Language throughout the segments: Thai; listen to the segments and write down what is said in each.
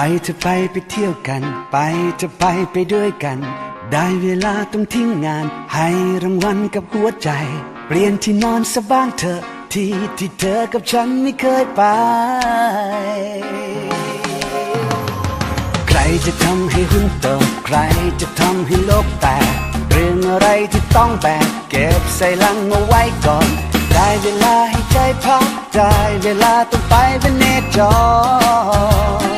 ไปจะไปไปเที่ยวกัน ไปจะไปไปด้วยกัน ได้เวลาต้องทิ้งงาน ให้รางวัลกับหัวใจ เปลี่ยนที่นอนสะบ้างเถอะที่ที่เธอกับฉันไม่เคยไป ใครจะทำให้หุ้นโตใครจะทำให้โลกแตกเรื่องอะไรที่ต้องแบกเก็บใส่ลังเอาไว้ก่อน ได้เวลาให้ใจพักได้เวลาต้องไปเป็นเนจร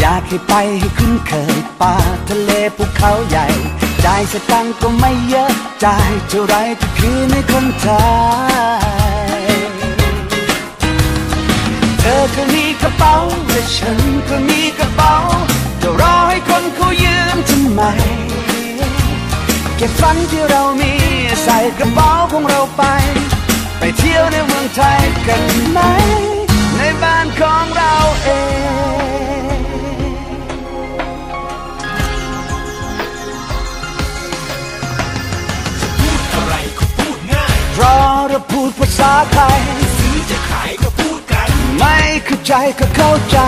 อยากให้ไปให้คุ้นเคยป่าทะเลภูเขาใหญ่ จ่ายสตังก็ไม่เยอะ จ่ายเท่าไรก็คือในคนไทย เธอก็มีกระเป๋าและฉันก็มีกระเป๋าจะรอให้คนเขายืมทำไม เก็บฝันที่เรามีใส่กระเป๋าของเราไป เพราะเราพูดภาษาไทยซื้อจะขายก็พูดกัน ไม่เข้าใจก็เข้าใจ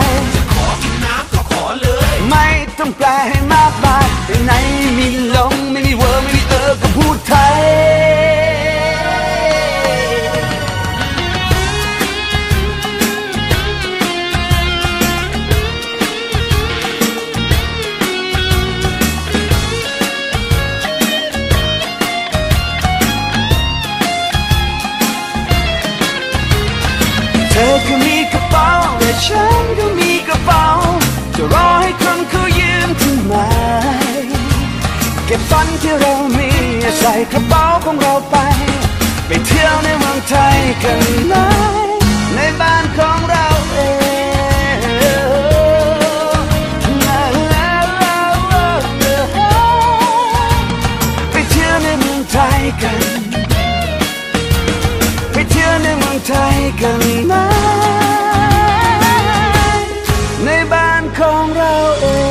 ขอกินน้ำก็ขอเลย ไม่ต้องแปลให้มากมายไปไหนไม่มีหลงไม่ เก็บฝันที่เรามีใส่กระเป๋าของเราไป ไปเที่ยวในเมืองไทยกันไหมในบ้านของเราเองไปเที่ยวในเมืองไทยกันไปเที่ยวในเมืองไทยกันไหมในบ้านของเราเอง